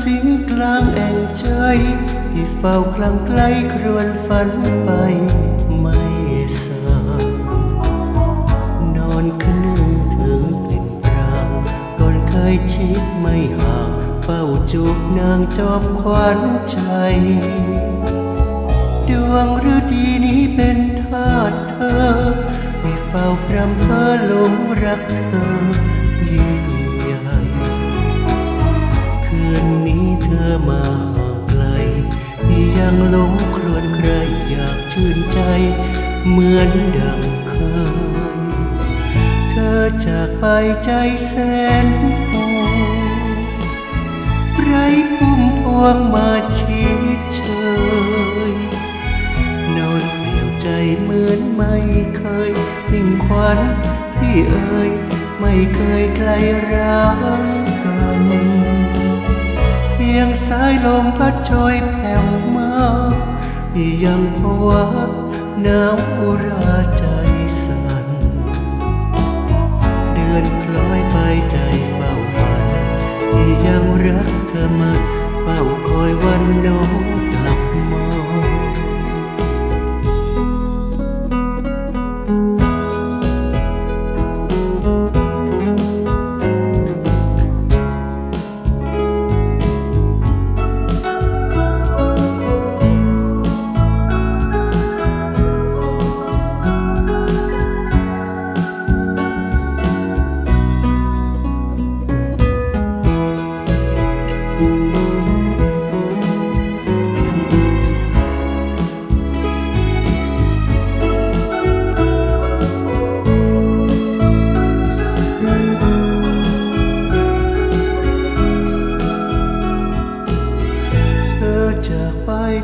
สิงกลางแอ่งใจที่เฝ้าคลังไกลครวนฝันไปไม่สายนอนคืนนึงถึงกลิ่นปรางก่อนเคยชิดไม่ห่างเฝ้าจูบนางจอมขวัญใจ ดวงฤดีนี้เป็นทาสเธอให้เฝ้าพรำเพอหลงรักเธอยิ่ง คืนนี้เธอมาห่างไกลที่ยังหลงครวญใครอยากชื่นใจ เหมือนดังเคย เธอจากไปใจแสนห่วงไรพุ่มพวงมาชิดเชยนอนเปลี่ยวใจเหมือนไม่เคยนิ่งควันที่เอ่ยไม่เคยไกลร้างกัน ยงสายลมพัดโชยแผ่วมายังพวะหนาวอุราใจสั่นเดือนคล้อยไปใจเฝ้าวันยังรักเธอมาเฝ้าคอยวันน้อง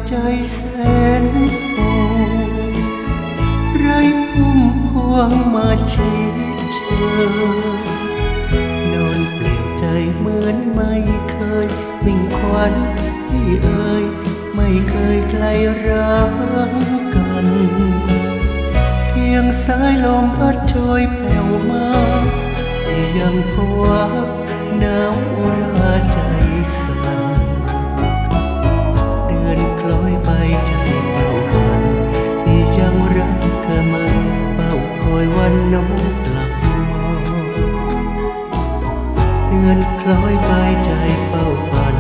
ใจแสนโหไรพุ่มพวงมาชิดเชยนอนเปลี่ยวใจเหมือนไม่เคยนิ่งควันที่เอ่ยไม่เคยไกลรักกัน เพียงสายลมพัดโชยแผ่วมายังพวักหนาวราใจส เดือนคล้อยไปใจเฝ้าฝัน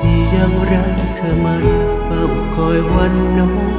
ที่ยังรักเธอมันเฝ้าคอยวันน้อง